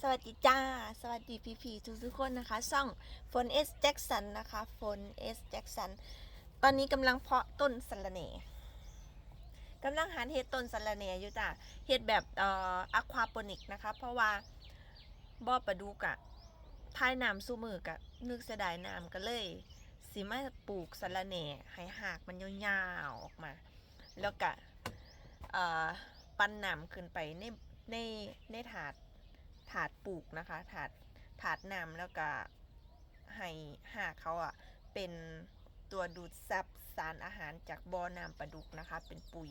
สวัสดีจ้า สวัสดีพี่พีทุกทุกคนนะคะ ช่องฝนเอสแจ็คสันนะคะฝนเอสแจ็คสันตอนนี้กำลังเพาะต้นสะระเน่กำลังหาเห็ดต้นสะระเน่อยู่จ้ะเห็ดแบบเอ่ออะควาโปนิกนะคะ เพราะว่าบ่อปลาดุกอะพายน้ำสู้มือกะนึกเสียดายน้ำก็เลยสิมาปลูกสะระเน่ให้หากมันยาวๆออกมา แล้วก็เอ่อปั้นน้ำขึ้นไปในในในถาด ถาดปลูกนะคะ ถาดถาดน้ำแล้วก็ให้หากเขาอะเป็นตัวดูดซับสารอาหารจากบ่อน้ำปลาดุกนะคะ เป็นปุ๋ย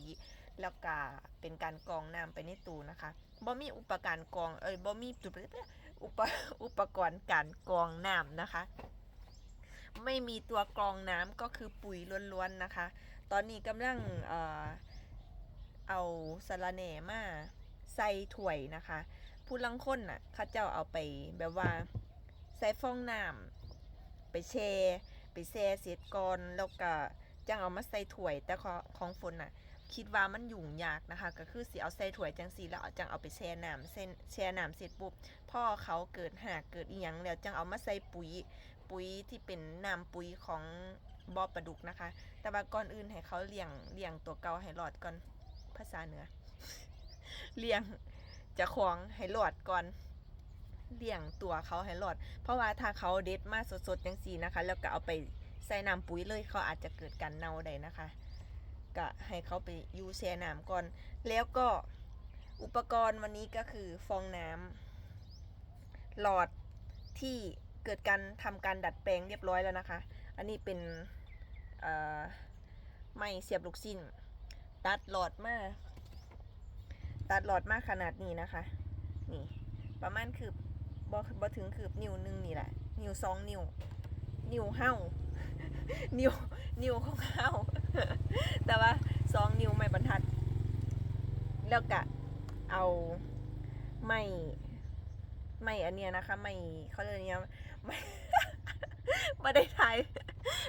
แล้วก็เป็นการกรองน้ำไปในตู้นะคะบ่มีอุปกรณ์กรองเอ้ยบ่มีจุดอุปอุปกรณ์การกรองน้ำนะคะ ไม่มีตัวกรองน้ำก็คือปุ๋ยล้วนๆนะคะ ตอนนี้กำลังเอ่อเอาสาระแหน่มาใส่ถ้วยนะคะ ผู้ลังคนน่ะเขาเจ้าเอาไปแบบว่าใส่ฟองน้ำไปแช่ไปแช่เสร็จก่อนแล้วก็จังเอามาใส่ถ้วย แต่ของของฝนน่ะ คิดว่ามันยุ่งยากนะคะ ก็คือสิเอาใส่ถ้วยจังสีแล้วเจังเอาไปแช่น้ำเส้นแช่น้ำเสร็จปุ๊บพ่อเขาเกิดหากเกิดอีหยังแล้วจังเอามาใส่ปุ๋ยปุ๋ยที่เป็นน้ำปุ๋ยของบ่อปลาดุกนะคะ แต่ว่าก่อนอื่นให้เขาเลี้ยงเลี้ยงตัวเก่าให้รอดก่อนภาษาเหนือเลี้ยง จะของให้หลอดก่อนเลี้ยงตัวเขาให้หลอด เพราะว่าถ้าเขาเด็ดมาสดๆจังสีนะคะ แล้วก็เอาไปใส่น้ำปุ๋ยเลยเขาอาจจะเกิดการเน่าได้นะคะก็ให้เขาไปยูแช่น้ำก่อน แล้วก็อุปกรณ์วันนี้ก็คือฟองน้ำหลอดที่เกิดการทำการดัดแปลงเรียบร้อยแล้วนะคะ อันนี้เป็นไม้เสียบลูกสิ้น ตัดหลอดมา ตัดหลอดมากขนาดนี้นะคะ นี่ ประมาณคืบบอบอถึงคืบนิ้วหนึ่งนี่แหละ นิ้วสองนิ้ว นิ้วเห้านิ้วนิ้วของเห้าแต่ว่าสองนิ้วไม่บรรทัด แล้วก็เอาไม่ไม่อันเนี้ยนะคะ ไม่เขาเรียกเนี้ยไม่ไม่ได้ถ่าย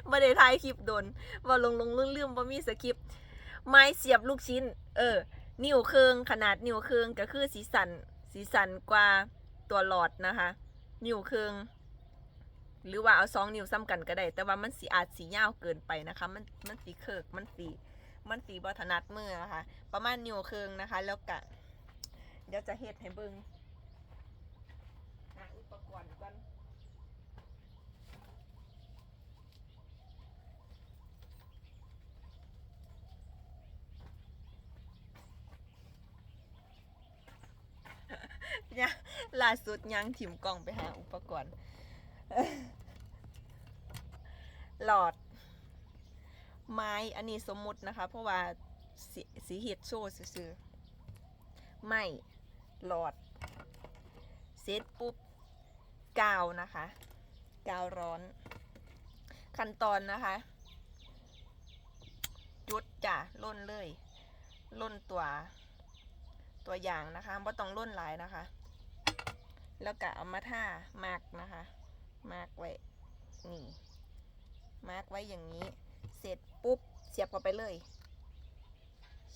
ไม่ได้ถ่ายคลิปโดนว่าลงลงเรื่องๆว่ามีสคริปต์ไม้เสียบลูกชิ้น เออ นิ้วเครืองขนาดนิ้วเครืองก็คือสีสันสีสันกว่าตัวหลอดนะคะ นิ้วเครืองหรือว่าเอาสองนิ้วซ้ำกันก็ได้ แต่ว่ามันสีอาจสียาวเกินไปนะคะ มันมันสีเคิกมันสีมันสีบอถนัดมือนะคะ ประมาณนิ้วเครืองนะคะ แล้วก็เดี๋ยวจะเฮ็ดให้เบิ่งอุปกรณ์ก่อน เนี่ย ล่าสุดยังถิ่มกล่องไปหาอุปกรณ์ หลอด ไม้อันนี้สมมุตินะคะ เพราะว่าสีสีเห็ดโชว์ซื่อๆไม่หลอด เสร็จปุ๊บกาวนะคะ กาวร้อน ขั้นตอนนะคะ จุดจ้ะล่นเลย ล่นตัวตัวอย่างนะคะว่าต้องล่นหลายนะคะ แล้วก็เอามาท่ามาร์กนะคะ มาร์กไว้ นี่ มาร์กไว้อย่างนี้ เสร็จปุ๊บ เสียบเข้าไปเลย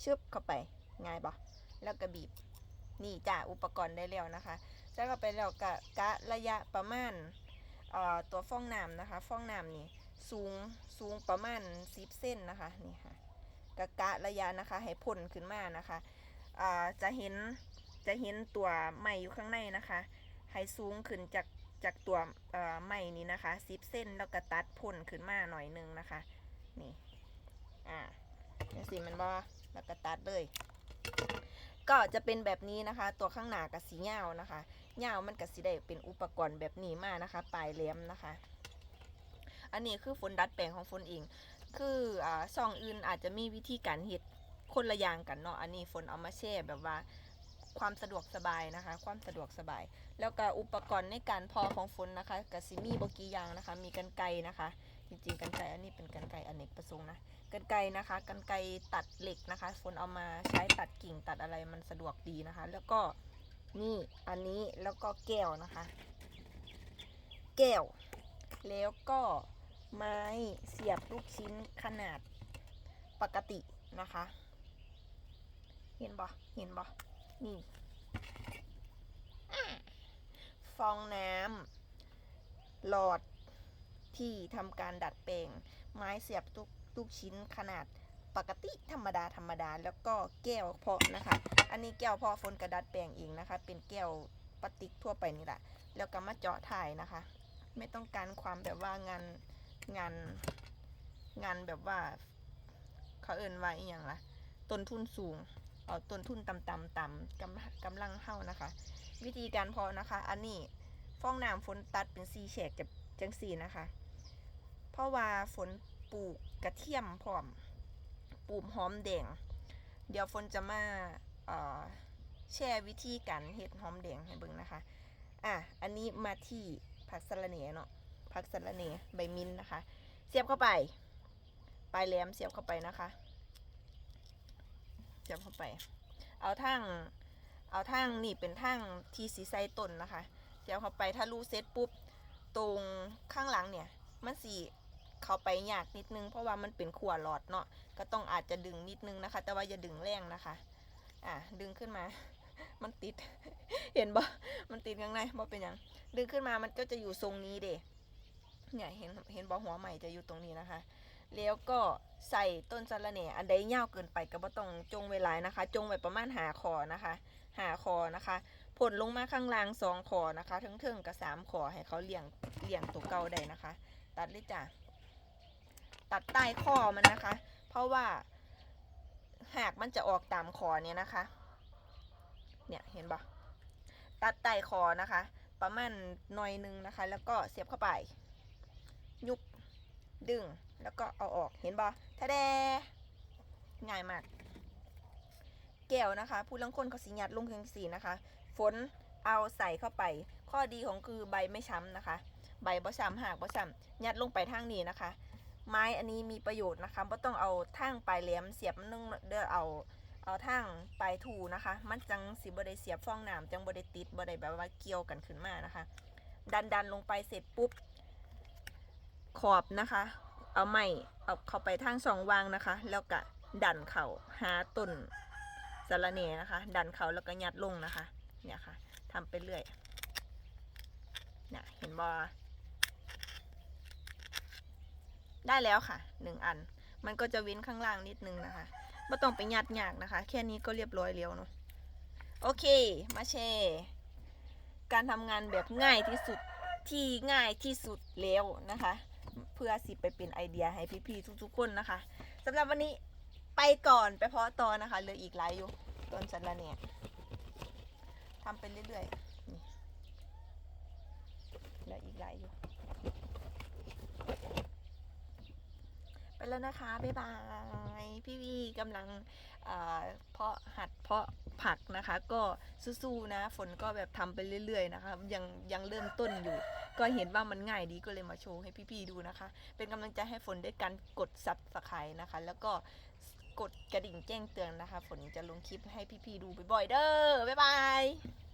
ชึบเข้าไป ง่ายปะแล้วก็บีบ นี่จ้ะอุปกรณ์ได้แล้วนะคะใส่เข้าไปแล้วก็กะระยะประมาณตัวฟองน้ำนะคะ ฟองน้ำนี่สูงสูงประมาณสิบเส้นนะคะนี่ค่ะกะกะระยะนะคะให้พ่นขึ้นมานะคะจะเห็นจะเห็นตัวไม้อยู่ข้างในนะคะ ให้สูงขึ้นจากจากตัวไม้นี้นะคะสิบเส้นแล้วก็ตัดพ่นขึ้นมาหน่อยนึงนะคะ นี่ อ่าเนี่ยสิมันบอแล้วก็ตัดเลย ก็จะเป็นแบบนี้นะคะ ตัวข้างหน้ากับสีเงาวนะคะเงาวมันกับสีได้เป็นอุปกรณ์แบบนี้มานะคะ ปลายแหลมนะคะ อันนี้คือฝนดัดแปลงของฝนเอง คืออ่าซองอื่นอาจจะมีวิธีการเฮ็ดคนละอย่างกันเนาะ อันนี้ฝนเอามาแช่แบบว่า ความสะดวกสบายนะคะ ความสะดวกสบาย แล้วก็อุปกรณ์ในการพอของฝนนะคะกับสิมีบกี่อย่างนะคะ มีกันไกนะคะ จริงๆกันไกอันนี้เป็นกันไกอเนกประสงค์นะกันไกนะคะกันไกตัดเหล็กนะคะฝนเอามาใช้ตัดกิ่งตัดอะไรมันสะดวกดีนะคะ แล้วก็นี่อันนี้แล้วก็แก้วนะคะ แก้ว แล้วก็ไม้เสียบลูกชิ้นขนาดปกตินะคะ เห็นบ่เห็นบ่ นี่ฟองน้ำหลอดที่ทำการดัดแปลง ไม้เสียบทุกทุกชิ้นขนาดปกติธรรมดาธรรมดา แล้วก็แก้วเพาะนะคะ อันนี้แก้วเพาะฝนกระดัดแปลงเองนะคะ เป็นแก้วพลาสติกทั่วไปนี่แหละ แล้วก็มาเจาะถ่ายนะคะ ไม่ต้องการความแบบว่างานงานงานแบบว่าเขาเอินว่าอย่างละต้นทุนสูง ต้นทุนต่ำๆต่ำกำกำลังเข้านะคะ วิธีการเพาะนะคะ อันนี้ฟองน้ำฝนตัดเป็นสีแฉกกับจังสีนะคะ เพราะว่าฝนปลูกกระเทียมพร้อมปลูกหอมแดงเดี๋ยวฝนจะมาเออแชร์วิธีการเฮ็ดหอมแดงให้เบิ่งนะคะ อะ อันนี้มาที่ผักสะระเหน่เนาะ ผักสะระเหน่ใบมิ้นนะคะ เสียบเข้าไป ปลายแหลมเสียบเข้าไปนะคะ เสียบเข้าไป เอาทางเอาทางนี่เป็นทางที่สีไซต้นนะคะเสียบเข้าไปถ้ารูเสร็จปุ๊บตรงข้างหลังเนี่ย มันสีเข้าไปยากนิดนึง เพราะว่ามันเป็นขัวหลอดเนาะก็ต้องอาจจะดึงนิดนึงนะคะ แต่ว่าอย่าดึงแรงนะคะอะดึงขึ้นมา มันติด เห็นบ่มันติดข้างในบ่เป็นยังดึงขึ้นมามันก็จะอยู่ทรงนี้เด้เนี่ยเห็นเห็นบ่หัวใหม่จะอยู่ตรงนี้นะคะ แล้วก็ใส่ต้นสะระแหน่อันใดยาวเกินไปก็บ่ต้องจงไว้หลายนะคะ จงไว้ประมาณหาคอนะคะหาคอนะคะผลลงมาข้างล่างสองคอนะคะทั้งเทิงกับสามคอให้เขาเลี้ยงเลี้ยงตัวเก่าได้นะคะ ตัดเลยจ้ะตัดใต้ข้อมันนะคะ เพราะว่าหากมันจะออกตามคอเนี่ยนะคะ เนี่ยเห็นปะตัดใต้คอนะคะ ประมาณหน่อยนึงนะคะ แล้วก็เสียบเข้าไป ดึงแล้วก็เอาออกเห็นปะทะแดง่ายมาก แก้วนะคะผู้ลังคนเขาสิยัดลงเพียงสีนะคะ ฝนเอาใส่เข้าไป ข้อดีของคือใบไม่ช้ำนะคะ ใบบ่ช้ำหากบ่ช้ำยัดลงไปทางนี้นะคะ ไม้อันนี้มีประโยชน์นะคะบ่ต้องเอาทางปลายแหลมเสียบนนึงเด้อเอาเอาทางปลายถูนะคะ มันจังสิบ่ได้เสียบฟองน้ำจังบ่ได้ติดบ่ได้แบบว่าเกี่ยวกันขึ้นมานะคะ ดันดันลงไปเสร็จปุ๊บ ขอบนะคะ เอาไม้เอาเข้าไปทางสองวางนะคะ แล้วก็ดันเข่าหาต้นสะระแหน่นะคะ ดันเข่าแล้วก็ยัดลงนะคะ เนี่ยค่ะทำไปเรื่อยเนี่ยเห็นบอได้แล้วค่ะหนึ่งอัน มันก็จะเว้นข้างล่างนิดนึงนะคะไม่ต้องไปยัดยากนะคะ แค่นี้ก็เรียบร้อยแล้วเนาะโอเค มาแชร์การทำงานแบบง่ายที่สุดที่ง่ายที่สุดแล้วนะคะ เพื่อสิไปเป็นไอเดียให้พี่ๆทุกๆคนนะคะสำหรับวันนี้ไปก่อนไปเพาะตอนะคะเหลืออีกหลายอยู่ต้นสันละเนี่ยทำไปเรื่อยๆเหลืออีกหลายอยู่ ไปแล้วนะคะ บ๊ายบาย พี่วีกำลังเพาะหัดเพาะ ผักนะคะ ก็สู้ๆนะฝนก็แบบทำไปเรื่อย ๆ นะคะ ยังยังเริ่มต้นอยู่ ก็เห็นว่ามันง่ายดีก็เลยมาโชว์ให้พี่ๆดูนะคะ เป็นกำลังใจให้ฝนด้วยการกดซับสไครต์นะคะ แล้วก็กดกระดิ่งแจ้งเตือนนะคะ ฝนจะลงคลิปให้พี่ๆดูบ่อยๆเด้อบ๊ายบาย